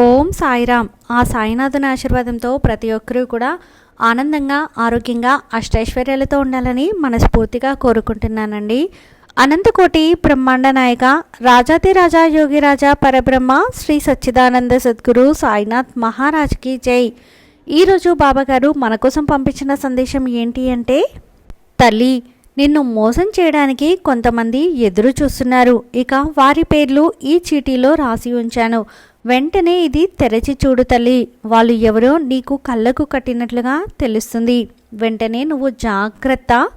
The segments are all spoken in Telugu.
ఓం సాయిరామ్. ఆ సాయినాథుని ఆశీర్వాదంతో ప్రతి ఒక్కరూ కూడా ఆనందంగా ఆరోగ్యంగా అష్టైశ్వర్యాలతో ఉండాలని మనస్ఫూర్తిగా కోరుకుంటున్నానండి. అనంతకోటి బ్రహ్మాండ నాయక రాజాతిరాజా యోగిరాజా పరబ్రహ్మ శ్రీ సచ్చిదానంద సద్గురు సాయినాథ్ మహారాజ్కి జై. ఈరోజు బాబాగారు మన కోసం పంపించిన సందేశం ఏంటి అంటే తల్లి నిన్ను మోసం చేయడానికి కొంతమంది ఎదురు చూస్తున్నారు. ఇక వారి పేర్లు ఈ చీటీలో రాసి ఉంచాను. వెంటనే ఇది తెరచి చూడు తల్లి. వాళ్ళు ఎవరో నీకు కళ్ళకు కట్టినట్లుగా తెలుస్తుంది. వెంటనే నువ్వు జాగ్రత్త.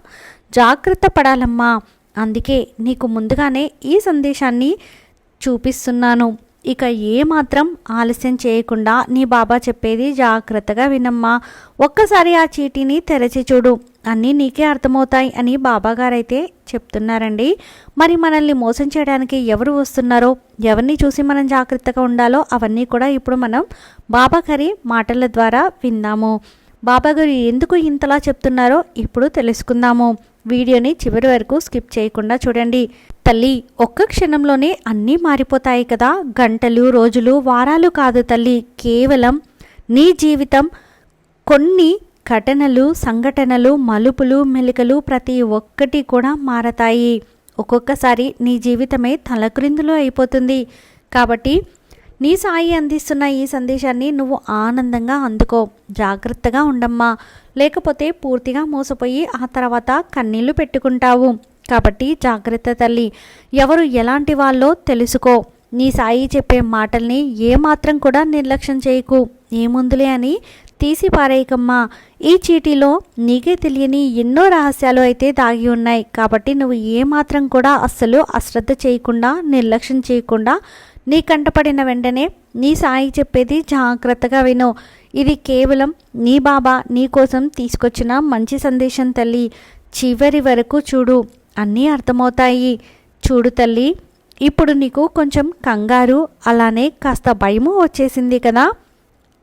జాగ్రత్త పడాలమ్మా. అందుకే నీకు ముందుగానే ఈ సందేశాన్ని చూపిస్తున్నాను. ఇక ఏమాత్రం ఆలస్యం చేయకుండా నీ బాబా చెప్పేది జాగ్రత్తగా వినమ్మా. ఒక్కసారి ఆ చీటీని తెరచి చూడు. అన్నీ నీకే అర్థమవుతాయి అని బాబాగారైతే చెప్తున్నారండి. మరి మనల్ని మోసం చేయడానికి ఎవరు వస్తున్నారో ఎవరిని చూసి మనం జాగ్రత్తగా ఉండాలో అవన్నీ కూడా ఇప్పుడు మనం బాబాగారి మాటల ద్వారా విందాము బాబాగారు ఎందుకు ఇంతలా చెప్తున్నారో ఇప్పుడు తెలుసుకుందాము. వీడియోని చివరి వరకు స్కిప్ చేయకుండా చూడండి. తల్లి ఒక్క క్షణంలోనే అన్నీ మారిపోతాయి కదా. గంటలు రోజులు వారాలు కాదు తల్లి. కేవలం నీ జీవితం. కొన్ని ఘటనలు సంఘటనలు మలుపులు మెలికలు ప్రతి ఒక్కటి కూడా మారతాయి. ఒక్కొక్కసారి నీ జీవితమే తలక్రిందులు అయిపోతుంది. కాబట్టి నీ సాయి అందిస్తున్న ఈ సందేశాన్ని నువ్వు ఆనందంగా అందుకో. జాగ్రత్తగా ఉండమ్మా. లేకపోతే పూర్తిగా మోసపోయి ఆ తర్వాత కన్నీళ్ళు పెట్టుకుంటావు. కాబట్టి జాగ్రత్త తల్లి ఎవరు ఎలాంటి వాళ్ళో తెలుసుకో. నీ సాయి చెప్పే మాటల్ని ఏమాత్రం కూడా నిర్లక్ష్యం చేయకు. ఏముందులే అని తీసి పారేయకమ్మా. ఈ చీటీలో నీకే తెలియని ఎన్నో రహస్యాలు అయితే దాగి ఉన్నాయి. కాబట్టి నువ్వు ఏమాత్రం కూడా అస్సలు అశ్రద్ధ చేయకుండా నిర్లక్ష్యం చేయకుండా నీ కంటపడిన వెంటనే నీ సాయి చెప్పేది జాగ్రత్తగా విను. ఇది కేవలం నీ బాబా నీ కోసం తీసుకొచ్చిన మంచి సందేశం తల్లి. చివరి వరకు చూడు. అన్నీ అర్థమవుతాయి. చూడు తల్లి ఇప్పుడు నీకు కొంచెం కంగారు అలానే కాస్త భయము వచ్చేసింది కదా?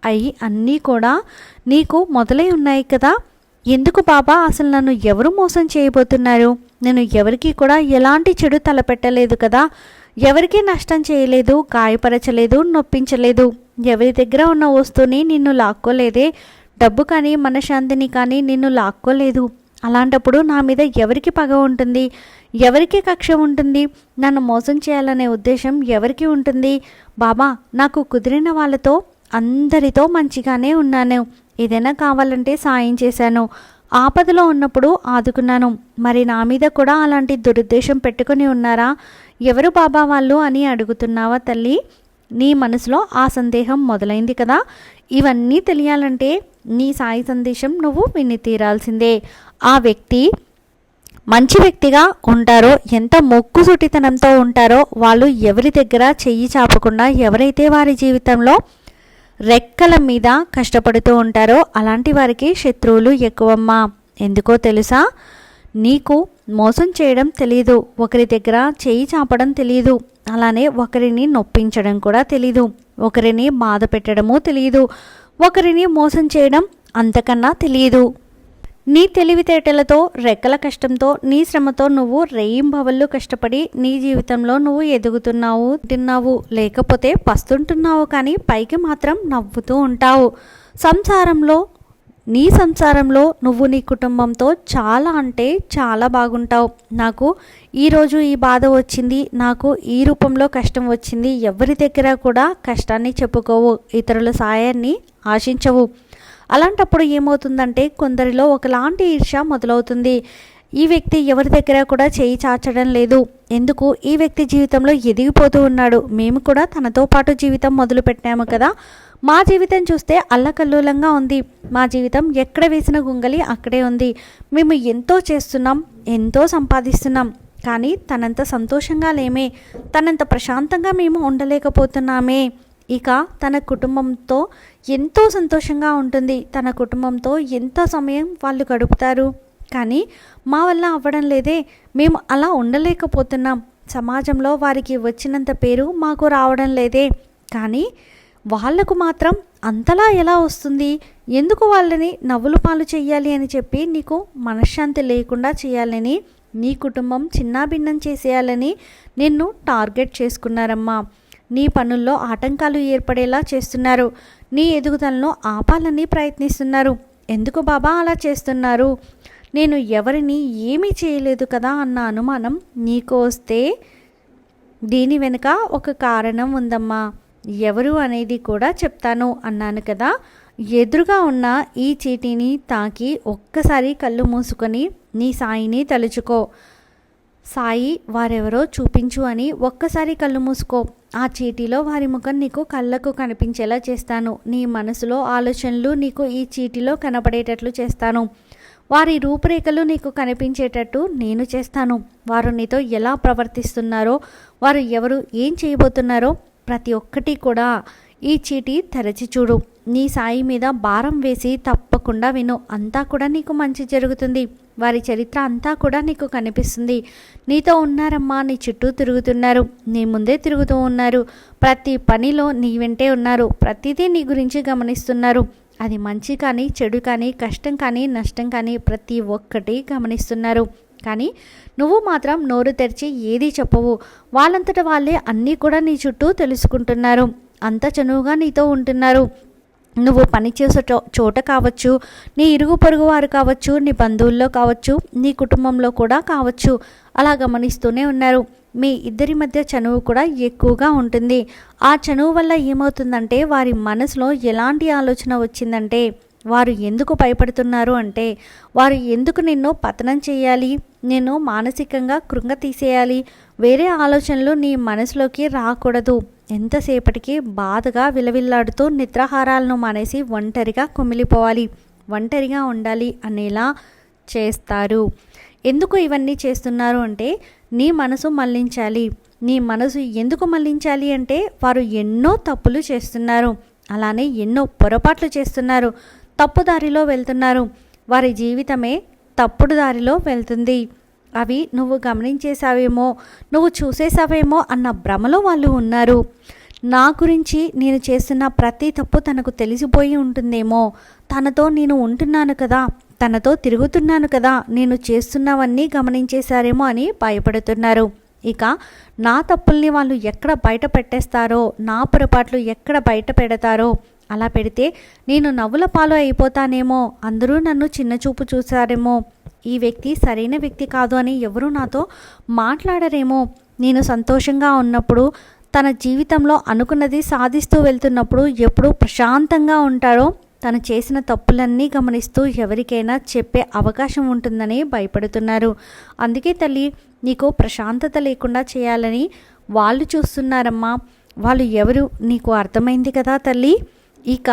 అయి అన్నీ కూడా నీకు మొదలై ఉన్నాయి కదా? ఎందుకు బాబా అసలు నన్ను ఎవరు మోసం చేయబోతున్నారు? నేను ఎవరికి కూడా ఎలాంటి చెడు తలపెట్టలేదు కదా? ఎవరికీ నష్టం చేయలేదు గాయపరచలేదు నొప్పించలేదు. ఎవరి దగ్గర ఉన్న వస్తువుని నిన్ను లాక్కోలేదే? డబ్బు కానీ మనశ్శాంతిని కానీ నిన్ను లాక్కోలేదు. అలాంటప్పుడు నా మీద ఎవరికి పగ ఉంటుంది? ఎవరికి కక్ష ఉంటుంది? నన్ను మోసం చేయాలనే ఉద్దేశం ఎవరికి ఉంటుంది? బాబా నాకు కుదిరిన వాళ్ళతో అందరితో మంచిగానే ఉన్నాను. ఏదైనా కావాలంటే సాయం చేశాను. ఆపదలో ఉన్నప్పుడు ఆదుకున్నాను. మరి నా మీద కూడా అలాంటి దురుద్దేశం పెట్టుకుని ఉన్నారా? ఎవరు బాబా వాళ్ళు అని అడుగుతున్నావా తల్లి? నీ మనసులో ఆ సందేహం మొదలైంది కదా. ఇవన్నీ తెలియాలంటే నీ సాయి సందేశం నువ్వు విని తీరాల్సిందే. ఆ వ్యక్తి మంచి వ్యక్తిగా ఉంటారో ఎంత మొక్కుసుటితనంతో ఉంటారో వాళ్ళు ఎవరి దగ్గర చెయ్యి చాపకుండా ఎవరైతే వారి జీవితంలో రెక్కల మీద కష్టపడుతూ ఉంటారో అలాంటి వారికి శత్రువులు ఎక్కువమ్మా. ఎందుకో తెలుసా? నీకు మోసం చేయడం తెలియదు ఒకరి దగ్గర చేయి చాపడం తెలియదు అలానే ఒకరిని నొప్పించడం కూడా తెలియదు ఒకరిని బాధ పెట్టడము తెలియదు ఒకరిని మోసం చేయడం అంతకన్నా తెలియదు నీ తెలివితేటలతో రెక్కల కష్టంతో నీ శ్రమతో నువ్వు రేయింబవళ్ళు కష్టపడి నీ జీవితంలో నువ్వు ఎదుగుతున్నావు తిన్నావు. లేకపోతే పస్తుంటున్నావు కానీ పైకి మాత్రం నవ్వుతూ ఉంటావు. సంసారంలో నీ సంసారంలో నువ్వు నీ కుటుంబంతో చాలా అంటే చాలా బాగుంటావు. నాకు ఈరోజు ఈ బాధ వచ్చింది నాకు ఈ రూపంలో కష్టం వచ్చింది ఎవరి దగ్గర కూడా కష్టాన్ని చెప్పుకోవు ఇతరుల సాయాన్ని ఆశించవు. అలాంటప్పుడు ఏమవుతుందంటే కొందరిలో ఒకలాంటి ఈర్ష్య మొదలవుతుంది. ఈ వ్యక్తి ఎవరి దగ్గర కూడా చేయి చాచడం లేదు. ఎందుకు? ఈ వ్యక్తి జీవితంలో ఎదిగిపోతూ ఉన్నాడు. మేము కూడా తనతో పాటు జీవితం మొదలు పెట్టాము కదా. మా జీవితం చూస్తే అల్లకల్లోలంగా ఉంది. మా జీవితం ఎక్కడ వేసిన గుంగలి అక్కడే ఉంది. మేము ఎంతో చేస్తున్నాం ఎంతో సంపాదిస్తున్నాం. కానీ తనంత సంతోషంగా లేమే. తనంత ప్రశాంతంగా మేము ఉండలేకపోతున్నామే. ఇక తన కుటుంబంతో ఎంతో సంతోషంగా ఉంటుంది. తన కుటుంబంతో ఎంత సమయం వాళ్ళు గడుపుతారు? కానీ మా వల్ల అవ్వడం లేదే. మేము అలా ఉండలేకపోతున్నాం. సమాజంలో వారికి వచ్చినంత పేరు మాకు రావడం లేదే. కానీ వాళ్ళకు మాత్రం అంతలా ఎలా వస్తుంది? ఎందుకు వాళ్ళని నవ్వులు పాలు చేయాలి అని చెప్పి నీకు మనశ్శాంతి లేకుండా చేయాలని నీ కుటుంబం చిన్నాభిన్నం చేసేయాలని నిన్ను టార్గెట్ చేసుకున్నారమ్మా. నీ పనుల్లో ఆటంకాలు ఏర్పడేలా చేస్తున్నారు. నీ ఎదుగుదలను ఆపాలని ప్రయత్నిస్తున్నారు. ఎందుకు బాబా అలా చేస్తున్నారు? నేను ఎవరిని ఏమీ చేయలేదు కదా అన్న అనుమానం నీకు వస్తే దీని వెనుక ఒక కారణం ఉందమ్మా. ఎవరు అనేది కూడా చెప్తాను అన్నాను కదా. ఎదురుగా ఉన్న ఈ చీటీని తాకి ఒక్కసారి కళ్ళు మూసుకొని నీ సాయిని తలుచుకో. సాయి వారెవరో చూపించు అని ఒక్కసారి కళ్ళు మూసుకో. ఆ చీటీలో వారి ముఖం నీకు కళ్ళకు కనిపించేలా చేస్తాను. నీ మనసులో ఆలోచనలు నీకు ఈ చీటీలో కనపడేటట్లు చేస్తాను. వారి రూపురేఖలు నీకు కనిపించేటట్టు నేను చేస్తాను. వారు నీతో ఎలా ప్రవర్తిస్తున్నారో వారు ఎవరు ఏం చేయబోతున్నారో ప్రతి ఒక్కటి కూడా ఈ చీటీ తెరచి చూడు. నీ సాయి మీద భారం వేసి తప్పకుండా విను. అంతా కూడా నీకు మంచి జరుగుతుంది. వారి చరిత్ర అంతా కూడా నీకు కనిపిస్తుంది. నీతో ఉన్నారమ్మా నీ చుట్టూ తిరుగుతున్నారు. నీ ముందే తిరుగుతూ ఉన్నారు. ప్రతి పనిలో నీ వెంటే ఉన్నారు. ప్రతిదీ నీ గురించి గమనిస్తున్నారు. అది మంచి కానీ చెడు కానీ కష్టం కానీ నష్టం కానీ ప్రతి ఒక్కటి గమనిస్తున్నారు. కానీ నువ్వు మాత్రం నోరు తెరిచి ఏది చెప్పవు. వాళ్ళంతట వాళ్ళే అన్నీ కూడా నీ చుట్టూ తెలుసుకుంటున్నారు. అంత చనువుగా నీతో ఉంటున్నారు. నువ్వు పనిచేసే చో చోట కావచ్చు నీ ఇరుగు పొరుగు వారు కావచ్చు నీ బంధువుల్లో కావచ్చు నీ కుటుంబంలో కూడా కావచ్చు. అలా గమనిస్తూనే ఉన్నారు. మీ ఇద్దరి మధ్య చనువు కూడా ఎక్కువగా ఉంటుంది. ఆ చనువు వల్ల ఏమవుతుందంటే వారి మనసులో ఎలాంటి ఆలోచన వచ్చిందంటే వారు ఎందుకు భయపడుతున్నారు అంటే వారు ఎందుకు నిన్ను పతనం చేయాలి? నేను మానసికంగా కృంగ తీసేయాలి. వేరే ఆలోచనలు నీ మనసులోకి రాకూడదు. ఎంతసేపటికి బాధగా విలవిల్లాడుతూ నిద్రాహారాలను మానేసి ఒంటరిగా కుమిలిపోవాలి. ఒంటరిగా ఉండాలి అనేలా చేస్తారు. ఎందుకు ఇవన్నీ చేస్తున్నారు అంటే నీ మనసు మళ్ళించాలి. నీ మనసు ఎందుకు మళ్ళించాలి అంటే వారు ఎన్నో తప్పులు చేస్తున్నారు. అలానే ఎన్నో పొరపాట్లు చేస్తున్నారు. తప్పుదారిలో వెళ్తున్నారు. వారి జీవితమే తప్పుడు దారిలో వెళ్తుంది. అవి నువ్వు గమనించేసావేమో నువ్వు చూసేసావేమో అన్న భ్రమలో వాళ్ళు ఉన్నారు. నా గురించి నేను చేస్తున్న ప్రతి తప్పు తనకు తెలిసిపోయి ఉంటుందేమో. తనతో నేను ఉంటున్నాను కదా తనతో తిరుగుతున్నాను కదా నేను చేస్తున్నవన్నీ గమనించేశారేమో అని భయపడుతున్నారు. ఇక నా తప్పుల్ని వాళ్ళు ఎక్కడ బయట పెట్టేస్తారో నా పొరపాట్లు ఎక్కడ బయట పెడతారో అలా పెడితే నేను నవ్వుల పాలు అయిపోతానేమో అందరూ నన్ను చిన్నచూపు చూసారేమో ఈ వ్యక్తి సరైన వ్యక్తి కాదు అని ఎవరు నాతో మాట్లాడరేమో. నేను సంతోషంగా ఉన్నప్పుడు తన జీవితంలో అనుకున్నది సాధిస్తూ వెళ్తున్నప్పుడు ఎప్పుడు ప్రశాంతంగా ఉంటాడో తను చేసిన తప్పులన్నీ గమనిస్తూ ఎవరికైనా చెప్పే అవకాశం ఉంటుందని భయపడుతున్నారు. అందుకే తల్లి నీకు ప్రశాంతత లేకుండా చేయాలని వాళ్ళు చూస్తున్నారమ్మా. వాళ్ళు ఎవరు? నీకు అర్థమైంది కదా తల్లి? ఇక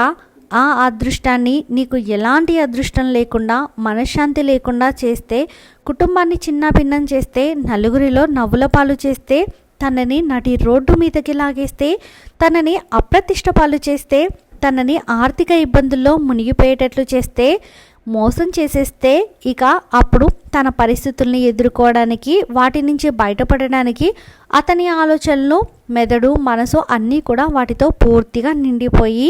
ఆ అదృష్టాన్ని నీకు ఎలాంటి అదృష్టం లేకుండా మనశ్శాంతి లేకుండా చేస్తే కుటుంబాన్ని చిన్నాభిన్నం చేస్తే నలుగురిలో నవ్వుల పాలు చేస్తే తనని నటి రోడ్డు మీదకి లాగేస్తే తనని అప్రతిష్ట పాలు చేస్తే తనని ఆర్థిక ఇబ్బందుల్లో మునిగిపోయేటట్లు చేస్తే మోసం చేసేస్తే ఇక అప్పుడు తన పరిస్థితుల్ని ఎదుర్కోవడానికి వాటి నుంచి బయటపడడానికి అతని ఆలోచనలు మెదడు మనసు అన్నీ కూడా వాటితో పూర్తిగా నిండిపోయి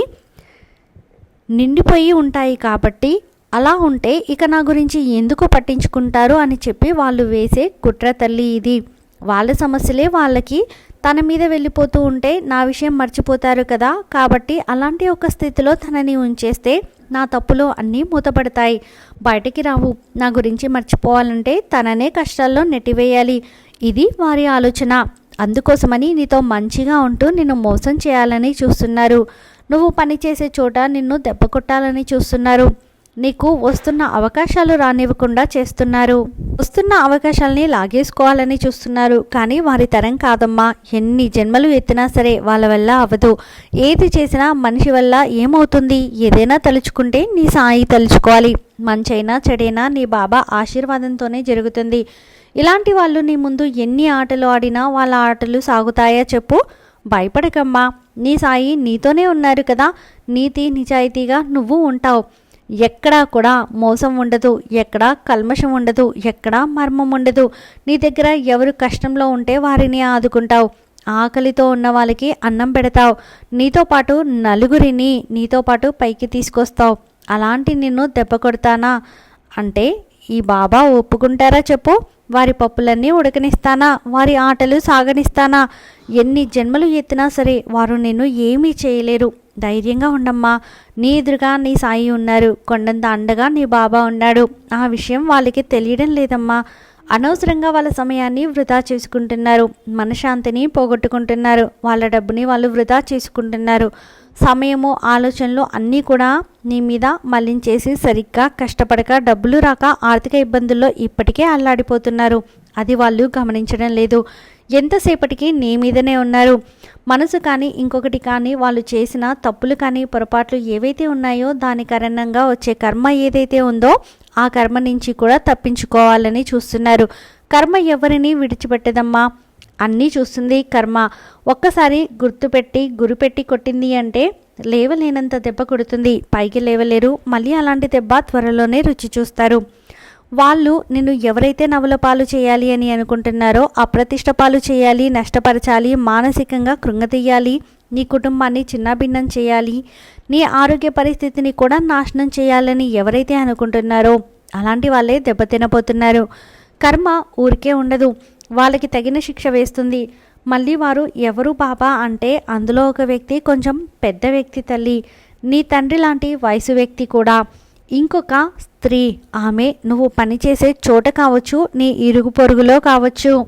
నిండిపోయి ఉంటాయి కాబట్టి అలా ఉంటే ఇక నా గురించి ఎందుకు పట్టించుకుంటారు అని చెప్పి వాళ్ళు వేసే కుట్ర తల్లి ఇది. వాళ్ళ సమస్యలే వాళ్ళకి. తన మీద వెళ్ళిపోతూ ఉంటే నా విషయం మర్చిపోతారు కదా. కాబట్టి అలాంటి ఒక స్థితిలో తనని ఉంచేస్తే నా తప్పులు అన్నీ మూతపడతాయి. బయటికి రావు. నా గురించి మర్చిపోవాలంటే తననే కష్టాల్లో నెట్టివేయాలి. ఇది వారి ఆలోచన. అందుకోసమని నీతో మంచిగా ఉంటూ నిన్ను మోసం చేయాలని చూస్తున్నారు. నువ్వు పనిచేసే చోట నిన్ను దెబ్బ కొట్టాలని చూస్తున్నారు. నీకు వస్తున్న అవకాశాలు రానివ్వకుండా చేస్తున్నారు. వస్తున్న అవకాశాలని లాగేసుకోవాలని చూస్తున్నారు. కానీ వారి తరం కాదమ్మా. ఎన్ని జన్మలు ఎత్తినా సరే వాళ్ళ వల్ల అవ్వదు. ఏది చేసినా మనిషి వల్ల ఏమవుతుంది? ఏదైనా తలుచుకుంటే నీ సాయి తలుచుకోవాలి. మంచైనా చెడైనా నీ బాబా ఆశీర్వాదంతోనే జరుగుతుంది. ఇలాంటి వాళ్ళు నీ ముందు ఎన్ని ఆటలు ఆడినా వాళ్ళ ఆటలు సాగుతాయా చెప్పు? భయపడకమ్మా. నీ సాయి నీతోనే ఉన్నారు కదా. నీతి నిజాయితీగా నువ్వు ఉంటావు. ఎక్కడా కూడా మోసం ఉండదు. ఎక్కడా కల్మషం ఉండదు. ఎక్కడా మర్మం ఉండదు. నీ దగ్గర ఎవరు కష్టంలో ఉంటే వారిని ఆదుకుంటావు. ఆకలితో ఉన్న వాళ్ళకి అన్నం పెడతావు. నీతో పాటు నలుగురిని నీతో పాటు పైకి తీసుకొస్తావు. అలాంటి నిన్ను దెబ్బ కొడతానా? అంటే ఈ బాబా ఒప్పుకుంటారా చెప్పు? వారి పప్పులన్నీ ఉడకనిస్తానా? వారి ఆటలు సాగనిస్తానా? ఎన్ని జన్మలు ఎత్తినా సరే వారు నిన్ను ఏమీ చేయలేరు. ధైర్యంగా ఉండమ్మా. నీ ఎదురుగా నీ సాయి ఉన్నారు. కొండంత అండగా నీ బాబా ఉన్నాడు. ఆ విషయం వాళ్ళకి తెలియడం లేదమ్మా. అనవసరంగా వాళ్ళ సమయాన్ని వృధా చేసుకుంటున్నారు. మనశ్శాంతిని పోగొట్టుకుంటున్నారు. వాళ్ళ డబ్బుని వాళ్ళు వృధా చేసుకుంటున్నారు. సమయము ఆలోచనలు అన్నీ కూడా నీ మీద మళ్ళించేసి సరిగ్గా కష్టపడక డబ్బులు రాక ఆర్థిక ఇబ్బందుల్లో ఇప్పటికే అల్లాడిపోతున్నారు. అది వాళ్ళు గమనించడం లేదు. ఎంతసేపటికి నీ మీదనే ఉన్నారు. మనసు కానీ ఇంకొకటి కానీ వాళ్ళు చేసిన తప్పులు కానీ పొరపాట్లు ఏవైతే ఉన్నాయో దాని కారణంగా వచ్చే కర్మ ఏదైతే ఉందో ఆ కర్మ నుంచి కూడా తప్పించుకోవాలని చూస్తున్నారు. కర్మ ఎవరిని విడిచిపెట్టదమ్మా? అన్నీ చూస్తుంది కర్మ. ఒక్కసారి గుర్తుపెట్టి గురిపెట్టి కొట్టింది అంటే లేవలేనంత దెబ్బ కొడుతుంది. పైకి లేవలేరు. మళ్ళీ అలాంటి దెబ్బ త్వరలోనే రుచి చూస్తారు. వాళ్ళు నిన్ను ఎవరైతే నవ్వుల పాలు చేయాలి అని అనుకుంటున్నారో అప్రతిష్ట పాలు చేయాలి నష్టపరచాలి మానసికంగా కృంగతీయాలి నీ కుటుంబాన్ని చిన్నాభిన్నం చేయాలి నీ ఆరోగ్య పరిస్థితిని కూడా నాశనం చేయాలని ఎవరైతే అనుకుంటున్నారో అలాంటి వాళ్ళే దెబ్బతినపోతున్నారు కర్మ ఊరికే ఉండదు. వాళ్ళకి తగిన శిక్ష వేస్తుంది. మళ్ళీ వారు ఎవరు బాబా అంటే అందులో ఒక వ్యక్తి కొంచెం పెద్ద వ్యక్తి తల్లి. నీ తండ్రి లాంటి వయసు వ్యక్తి కూడా. ఇంకొక స్త్రీ ఆమె నువ్వు పనిచేసే చోట కావచ్చు నీ ఇరుగు పొరుగులో కావచ్చు.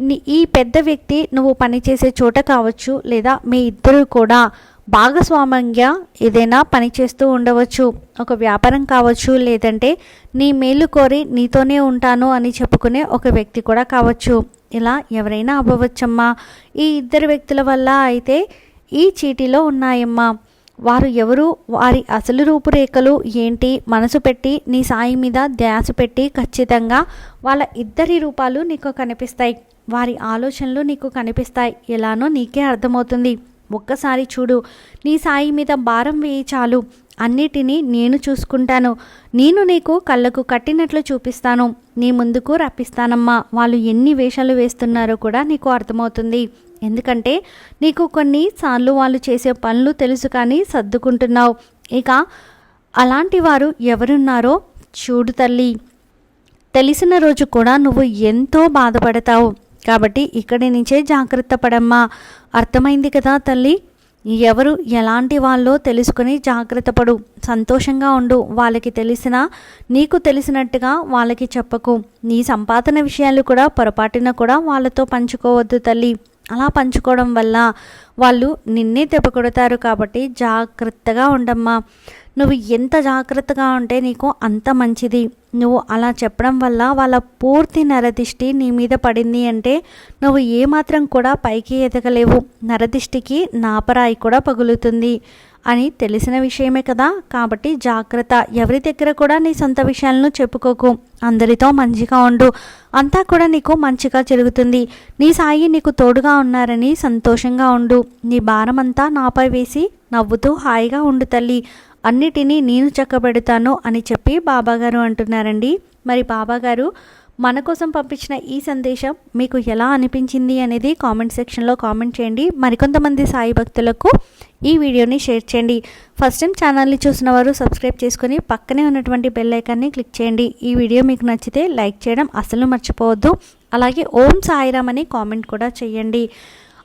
నీ ఈ పెద్ద వ్యక్తి నువ్వు పనిచేసే చోట కావచ్చు లేదా మీ ఇద్దరు కూడా. భాగస్వామ్యంగా ఏదైనా పని చేస్తూ ఉండవచ్చు. ఒక వ్యాపారం కావచ్చు లేదంటే నీ మేలు కోరి నీతోనే ఉంటాను అని చెప్పుకునే ఒక వ్యక్తి కూడా కావచ్చు. ఇలా ఎవరైనా అవ్వవచ్చమ్మా. ఈ ఇద్దరు వ్యక్తుల వల్ల అయితే ఈ చీటీలో ఉన్నాయమ్మా. వారు ఎవరు? వారి అసలు రూపురేఖలు ఏంటి? మనసు పెట్టి నీ సాయి మీద ధ్యాస పెట్టి ఖచ్చితంగా వాళ్ళ ఇద్దరి రూపాలు నీకు కనిపిస్తాయి. వారి ఆలోచనలు నీకు కనిపిస్తాయి. ఎలానో నీకే అర్థమవుతుంది. ఒక్కసారి చూడు. నీ సాయి మీద భారం వేయి చాలు. అన్నిటినీ నేను చూసుకుంటాను. నేను నీకు కళ్ళకు కట్టినట్లు చూపిస్తాను. నీ ముందుకు రప్పిస్తానమ్మా. వాళ్ళు ఎన్ని వేషాలు వేస్తున్నారో కూడా నీకు అర్థమవుతుంది. ఎందుకంటే నీకు కొన్నిసార్లు వాళ్ళు చేసే పనులు తెలుసు కానీ సర్దుకుంటున్నావు. ఇక అలాంటి వారు ఎవరున్నారో చూడు తల్లి. తెలిసిన రోజు కూడా నువ్వు ఎంతో బాధపడతావు. కాబట్టి ఇక్కడి నుంచే జాగ్రత్త పడమ్మా. అర్థమైంది కదా తల్లి? ఎవరు ఎలాంటి వాళ్ళో తెలుసుకుని జాగ్రత్త పడు. సంతోషంగా ఉండు. వాళ్ళకి తెలిసిన నీకు తెలిసినట్టుగా వాళ్ళకి చెప్పకు. నీ సంపాదన విషయాలు కూడా పొరపాటున కూడా వాళ్ళతో పంచుకోవద్దు తల్లి. అలా పంచుకోవడం వల్ల వాళ్ళు నిన్నే దెబ్బ కొడతారు కాబట్టి జాగ్రత్తగా ఉండమ్మా. నువ్వు ఎంత జాగ్రత్తగా ఉంటే నీకు అంత మంచిది. నువ్వు అలా చెప్పడం వల్ల వాళ్ళ పూర్తి నరదిష్టి నీ మీద పడింది అంటే నువ్వు ఏమాత్రం కూడా పైకి ఎదగలేవు. నరదిష్టికి నాపరాయి కూడా పగులుతుంది అని తెలిసిన విషయమే కదా. కాబట్టి జాగ్రత్త. ఎవరి దగ్గర కూడా నీ సొంత విషయాలను చెప్పుకోకు. అందరితో మంచిగా ఉండు. అంతా కూడా నీకు మంచిగా జరుగుతుంది. నీ సాయి నీకు తోడుగా ఉన్నారని సంతోషంగా ఉండు. నీ భారం అంతా నాపై వేసి నవ్వుతూ హాయిగా ఉండు తల్లి. అన్నిటినీ నేను చక్కబెడతాను అని చెప్పి బాబాగారు అంటున్నారండి. మరి బాబాగారు మన కోసం పంపించిన ఈ సందేశం మీకు ఎలా అనిపించింది అనేది కామెంట్ సెక్షన్లో కామెంట్ చేయండి. మరికొంతమంది సాయి భక్తులకు ఈ వీడియోని షేర్ చేయండి. ఫస్ట్ టైం ఛానల్ని చూసిన వారు సబ్స్క్రైబ్ చేసుకొని పక్కనే ఉన్నటువంటి బెల్ ఐకాన్ని క్లిక్ చేయండి. ఈ వీడియో మీకు నచ్చితే లైక్ చేయడం అసలు మర్చిపోవద్దు. అలాగే ఓం సాయిరామ్ అని కామెంట్ కూడా చేయండి.